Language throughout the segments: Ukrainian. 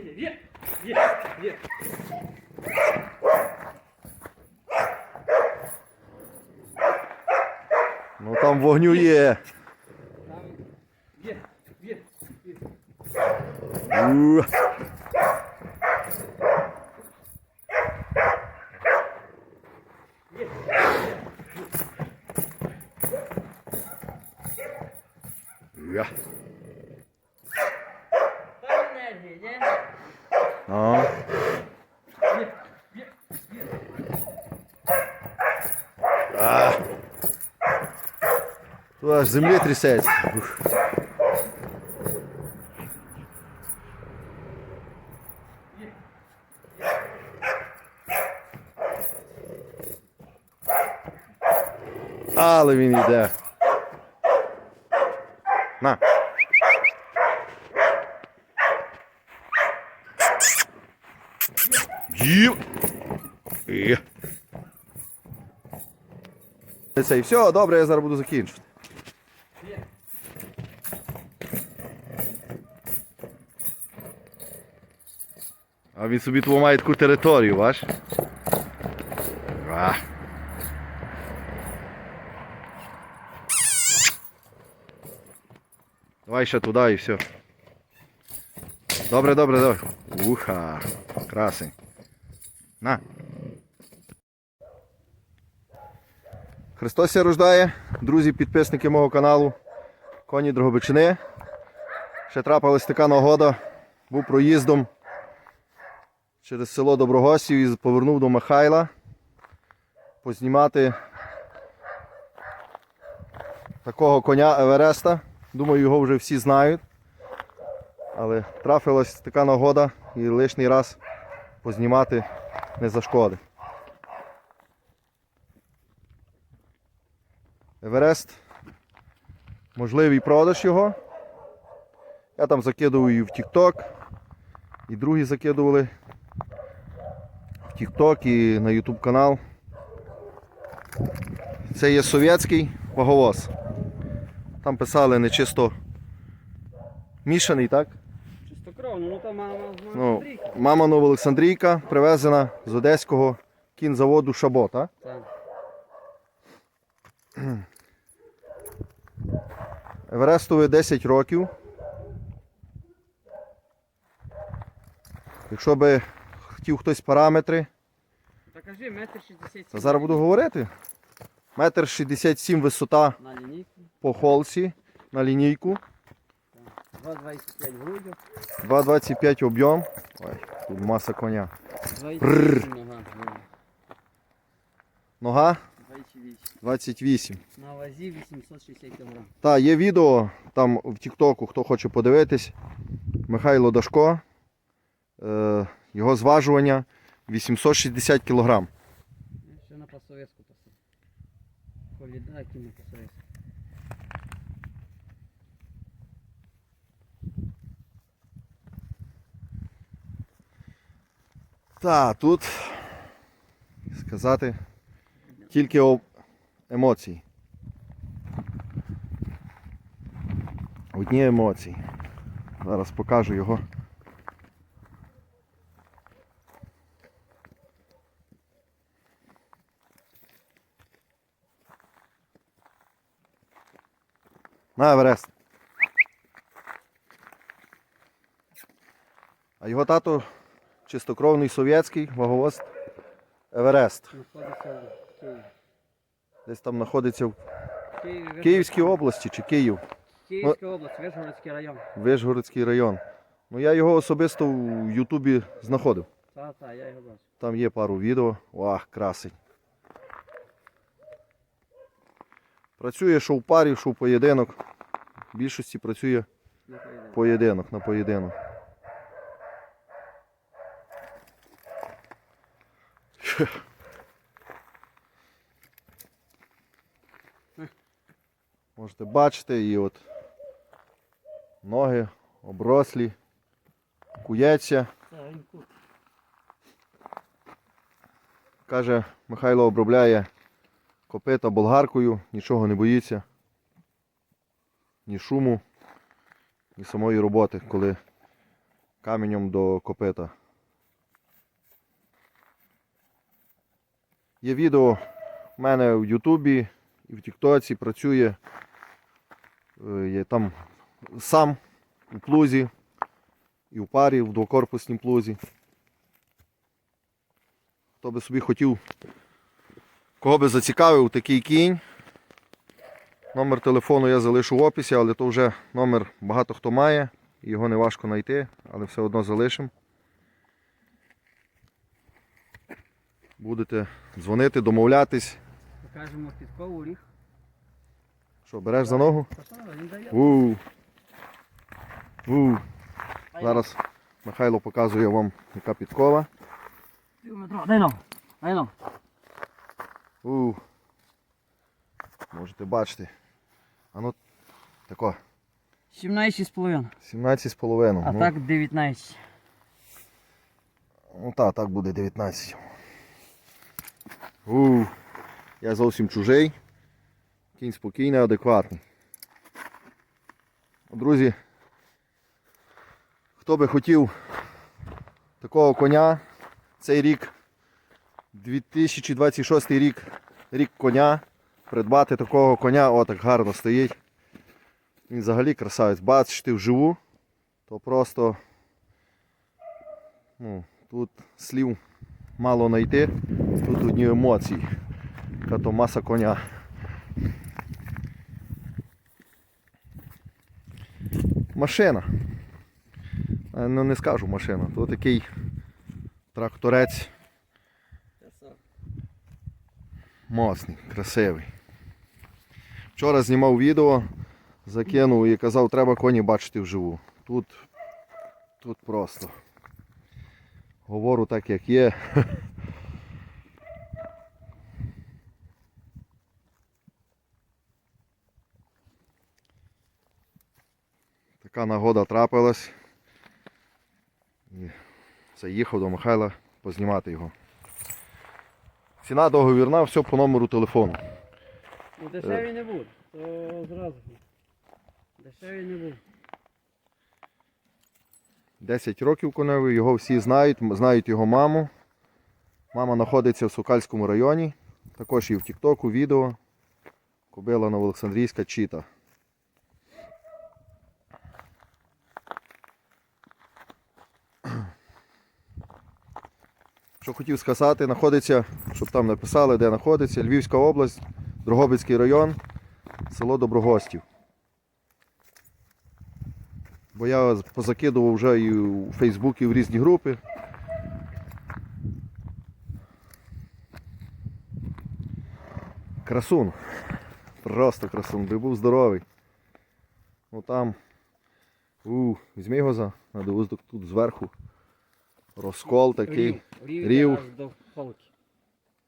є, є, є, є. Ну там вогню є. Там є, є, є. У. Я. Там енергія, ні? А. Є, є, є. А. Тут аж землі трясеться. Але він йде. На. Їв. Це і все, добре, я зараз буду закінчувати. А він собі тут має таку територію, бач? А. Давай ще туди і все. Добре, добре, добре. Уха, красень. На. Христос ся рождає, друзі, підписники мого каналу Коні Дрогобичини. Ще трапилась така нагода, був проїздом через село Доброгосів і повернув до Михайла познімати такого коня Евереста. Думаю, його вже всі знають. Але трапилась така нагода і лишній раз познімати не зашкодить. Еверест. Можливий продаж його. Я там закидував і в TikTok, і другі закидували в TikTok і на YouTube канал. Це є совєтський ваговоз. Там писали не чисто мішаний, так? Чистокровно, ну там мама, Ну, мама Новоолександрійка привезена з одеського кінзаводу Шабо, так? Так. Еверестові 10 років. Якщо би хотів хтось параметри, Та кажи, метр шістдесят то зараз буду говорити. Метр 67 висота На лінійку. по холці на лінійку, 2,25 грудю. 2,25 об'єм. Ой, тут маса коня. 28 нога. Нога 28. 28. На вазі 860 кг. Та, є відео там в Тіктоку, хто хоче подивитись. Михайло Дашко. Е, його зважування 860 кг. Ще на пасовецьку пасу. Коліда, на пасовецьку. Та, тут сказати тільки об емоції. Одні емоції. Зараз покажу його. На Еверест. А його тато чистокровний совєтський ваговоз Еверест. Десь там знаходиться в Київській області чи Київ, Київська область, Вишгородський район. Вишгородський район. Ну я його особисто в Ютубі знаходив. Та, та, я його бачу. Там є пару відео. Вах, красить. Працює що в парі, що в поєдинок. В більшості працює Не поїде. поєдинок на поєдинок. Можете бачити, і от ноги оброслі, кується. Каже, Михайло обробляє копита болгаркою, нічого не боїться. Ні шуму, ні самої роботи, коли каменем до копита. Є відео в мене в Ютубі і в Тіктоці працює е, є там сам у плузі і в парі, в двокорпусній плузі. Хто би собі хотів, кого би зацікавив такий кінь. Номер телефону я залишу в описі, але то вже номер багато хто має, його не важко знайти, але все одно залишимо. Будете дзвонити, домовлятись. Покажемо підкову ріг. Що, береш за ногу? Та що, він дає. У. У. Зараз Михайло показує вам, яка підкова. Дай ну. Дай ну. У. Можете бачити. А ну, тако, 17,5. 17,5. А ну, так 19. Ну так, так буде 19. У. Я зовсім чужий. Кінь спокійний, адекватний. Друзі, хто би хотів такого коня, цей рік, 2026 рік, рік коня, придбати такого коня, о, так гарно стоїть. Він взагалі красавець. Бачите вживу, то просто ну, тут слів мало знайти, тут одні емоції. Яка то маса коня. Машина. Е, Ну не скажу машина, то такий тракторець моцний, красивий. Вчора знімав відео, закинув і казав, треба коні бачити вживу. Тут, тут просто. Говорю так, як є. Така нагода трапилась. І заїхав до Михайла познімати його. Ціна договірна, все по номеру телефону. Ну дешеві не буде. То зразу. Дешеві не буде. 10 років коневий, його всі знають, знають його маму. Мама знаходиться в Сокальському районі. Також і в Тіктоку відео. Кобила Новоолександрійська чіта. Що хотів сказати, знаходиться, щоб там написали, де знаходиться, Львівська область, Дрогобицький район, село Доброгостів. Бо я позакидував вже і у Фейсбук, і в різні групи. Красун. Просто красун, би був здоровий. Ну там. У, візьми його за на довоздок тут зверху. Розкол такий. Рів. Рів. до.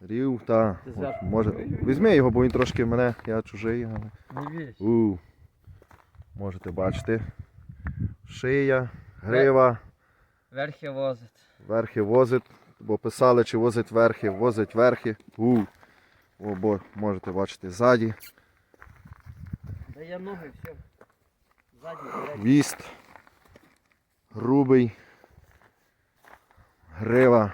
Рів, та. От, може. Візьми його, бо він трошки мене, я чужий. Але... Не вісь. У, можете бачити. Шия, грива, Верхи возить. верхи возить, бо писали, чи возить верхи, возить верхи. У. О, бо можете бачити ззаді. Дає ноги, все. Ззаді. Віст. Грубий. Грива.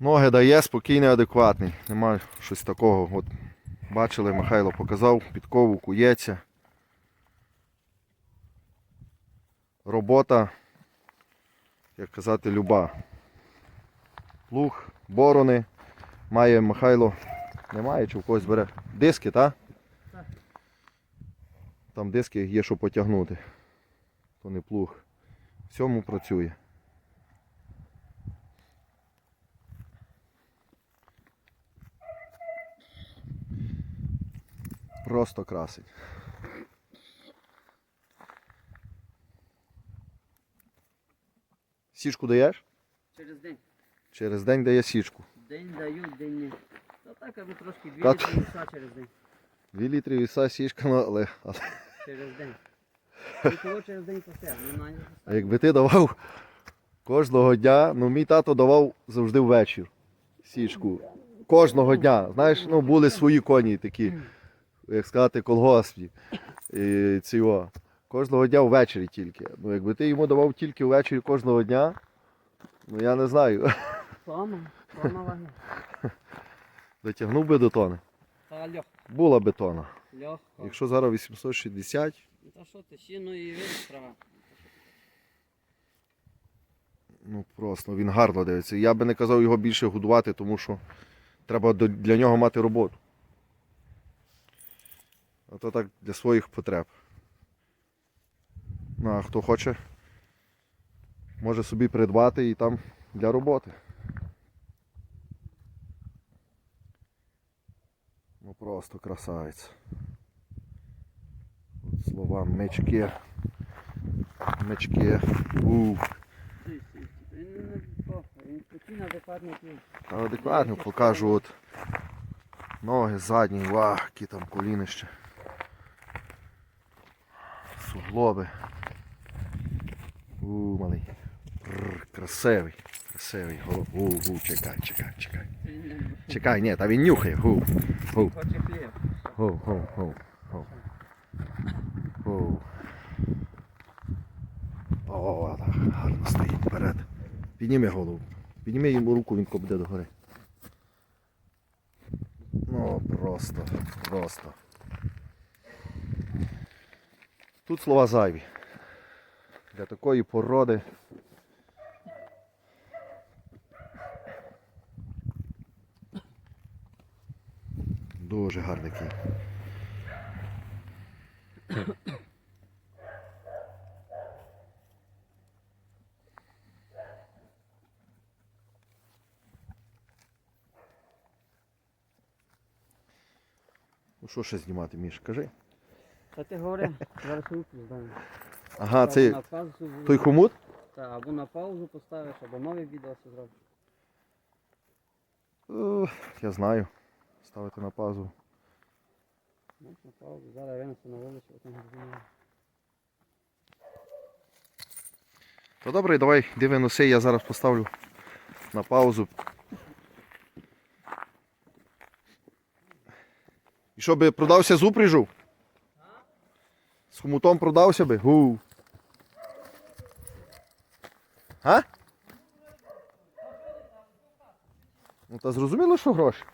Ноги дає, спокійний, адекватний. Немає щось такого. От бачили, Михайло показав, підкову кується. Робота, як казати, люба. Плуг, борони. Має Михайло. Немає чи в когось бере. Диски? Так. Там диски є, що потягнути. То не плуг. В цьому працює. Просто красить. Січку даєш? Через день. Через день дає січку. День дають, день ні. Та так, аби трошки дві через день. 2 літри віса січка, ну, але, Через день. Через день. Ну, на А якби ти давав кожного дня, ну мій тато давав завжди ввечір січку. Кожного дня. Знаєш, ну були свої коні такі. як сказати, колгоспі. І цього. Кожного дня ввечері тільки. Ну, якби ти йому давав тільки ввечері кожного дня, ну я не знаю. Тона, тона ваги. Дотягнув би до тони. Та Була би тона. легко. Якщо зараз 860, Ну, Та що ти, сіно і видиш ну просто він гарно дивиться. Я би не казав його більше годувати, тому що треба для нього мати роботу. А то так для своїх потреб. Ну, а хто хоче, може собі придбати і там для роботи. Ну просто красавець. От слова мечки. Мечки. Адекватно. Та адекватно покажу от ноги задні, вах, які там колінище. Суглоби. У, малий. Красивий. Красивий. Голов. У, у, чекай, чекай, чекай. Чекай, ні, та він нюхає. Гу. Гу. Гу, гу, гу, гу. Гу. О, так, гарно стоїть вперед. Підніми голову. Підніми йому руку, він кобде догори. Ну, просто, просто. Тут слова зайві. Для такої породи. Дуже гарний кінь. Ну що ще знімати, Міш, кажи. Та ти говори, зараз руку здам. Ага, це на паузу, той хомут? Та, або на паузу поставиш, або нове відео зробиш. Е, Я знаю. Ставити на паузу. Ну, на паузу, зараз винесу на вулицю, потім знімаю. То добре, давай диви носи, я зараз поставлю на паузу. І що би продався з упряжу? З хомутом продався би? Гу. А? Ну та зрозуміло, що гроші.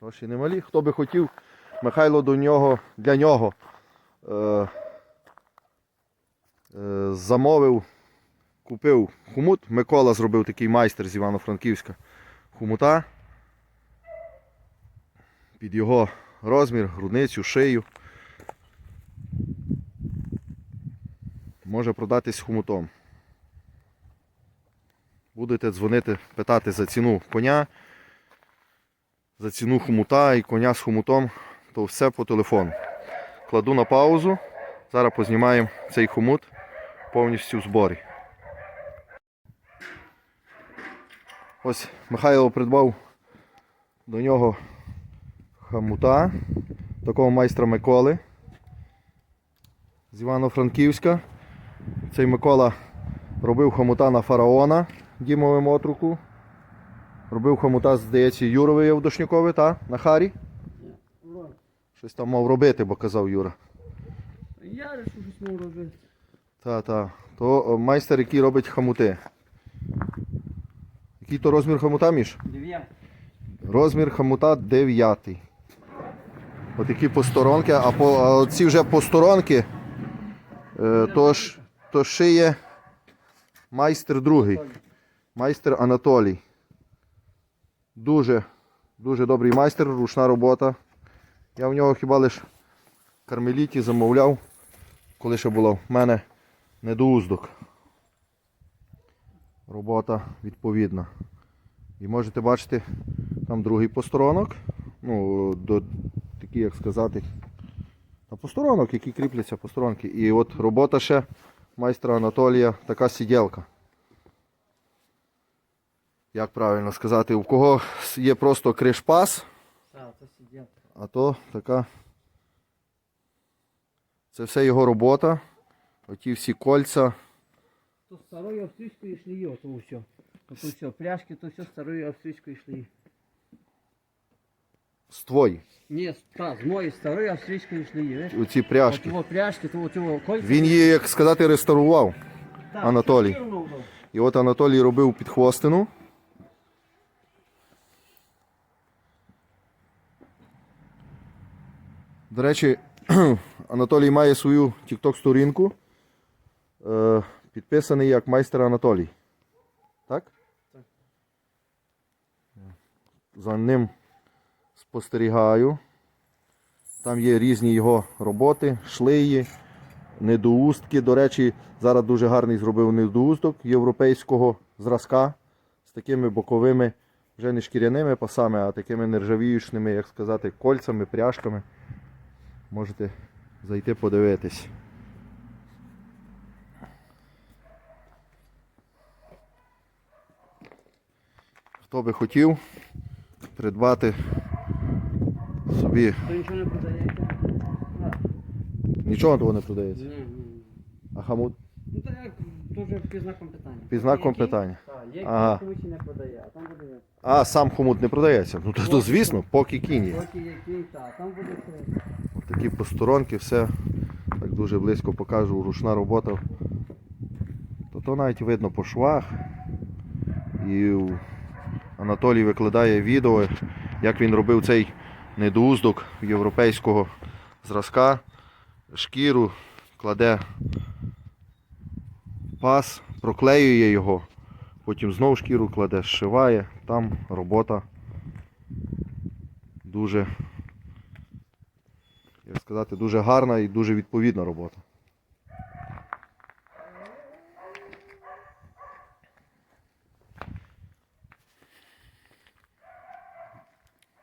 Гроші немалі. Хто би хотів, Михайло до нього, для нього е, е, замовив Купив хумут. Микола зробив такий майстер з Івано-Франківська хумута. Під його розмір, грудницю, шию. Може продатись хумутом. Будете дзвонити, питати за ціну коня, за ціну хумута і коня з хумутом, то все по телефону. Кладу на паузу. Зараз познімаємо цей хумут повністю в зборі. Ось Михайло придбав до нього хамута, такого майстра Миколи з Івано-Франківська. Цей Микола робив хомута на фараона Дімовим отруку. Робив хомута, здається, Юровий Євдошніковий, та? На Харі. Щось там мав робити, бо казав Юра. Я решу щось мав робити. Та, та. То майстер, який робить хомути. Який то розмір хомута, Міш? Дев'ять. Розмір хомута 9. Отакі посторонки, а, по, а ці вже посторонки, е, то, ж, то шиє майстер другий, майстер Анатолій. Дуже, дуже добрий майстер, ручна робота. Я в нього хіба лише кармеліті замовляв, коли ще було в мене недоуздок. Робота відповідна. І можете бачити, там другий посторонок. Ну, до, такі, як сказати, на посторонок, які кріпляться посторонки. І от робота ще майстра Анатолія, така сиділка. Як правильно сказати, у кого є просто кришпас, а то така. Це все його робота. Оті всі кольця. То старої австрійської шлії, то все. То все, пляшки, то все старої австрійської шлії. Ствої. Ні, та, з моєї старої австрійської видиш? Оці От пряжки. його то цього кольця. Він її, як сказати, реставрував. Так, Анатолій. І от Анатолій робив підхвостину. До речі, Анатолій має свою TikTok сторінку. Е, підписаний як майстер Анатолій. Так? Так. За ним спостерігаю. Там є різні його роботи, шлиї, недоустки. До речі, зараз дуже гарний зробив недоусток європейського зразка з такими боковими, вже не шкіряними пасами, а такими нержавіючними, як сказати, кольцями, пряжками. Можете зайти подивитись. Хто би хотів придбати собі, То нічого не продається. Нічого того не продається. Ні, ні. А хамут Ну так як дуже під знаком питання. під знаком Який- питання. Так, є Ага. ага. комусь і не продає, а там буде А сам хомут не продається. Ну то, то звісно, поки кінь є. поки який, та, там буде все. Такі посторонки, все так дуже близько покажу, ручна робота. То то навіть видно по швах. І у- Анатолій викладає відео, як він робив цей недоуздок європейського зразка, шкіру, кладе пас, проклеює його, потім знову шкіру кладе, зшиває. Там робота дуже як сказати, дуже гарна і дуже відповідна робота.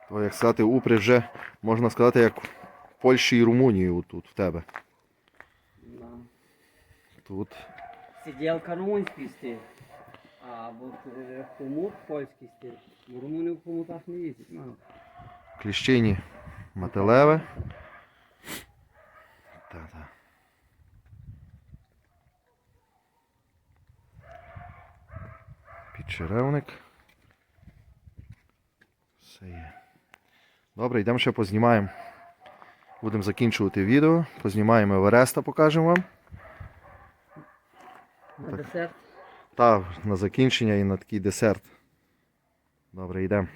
То, як сказати, упряг вже, можна сказати, як в Польщі і Румунії тут в тебе. Тут Сиділка румунський стиль. А от е, хомут польський стиль. Румуни в хомутах не їздять. кліщині металеве. Та-та. Підчеревник. Все є. Добре, йдемо ще познімаємо. Будемо закінчувати відео. Познімаємо Евереста, покажемо вам. На десерт. Та на закінчення і на такий десерт. Добре, йдемо.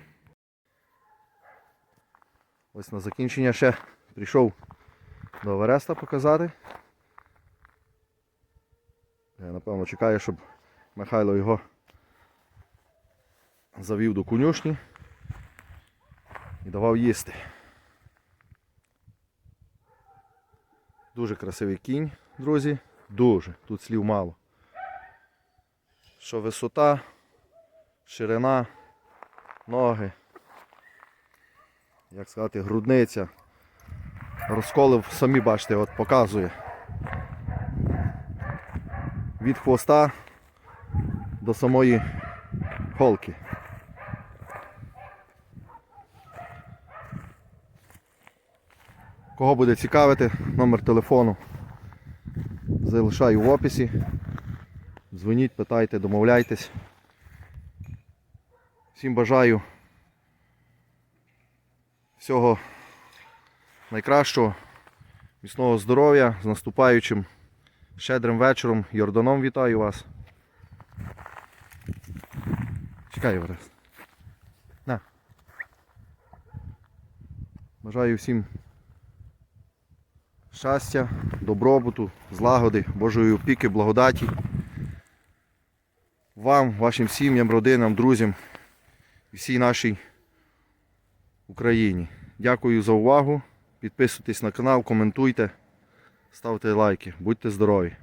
Ось на закінчення ще прийшов до Вереста показати. Я напевно чекаю, щоб Михайло його завів до конюшні і давав їсти. Дуже красивий кінь, друзі. Дуже. Тут слів мало що висота, ширина, ноги, як сказати, грудниця. Розколив, самі бачите, от показує. Від хвоста до самої холки. Кого буде цікавити, номер телефону залишаю в описі. Дзвоніть, питайте, домовляйтесь. Всім бажаю всього найкращого, міцного здоров'я, з наступаючим щедрим вечором. Йорданом вітаю вас. Чекай, Орес. На. Бажаю всім щастя, добробуту, злагоди, Божої опіки, благодаті вам, вашим сім'ям, родинам, друзям і всій нашій Україні. Дякую за увагу. Підписуйтесь на канал, коментуйте, ставте лайки. Будьте здорові!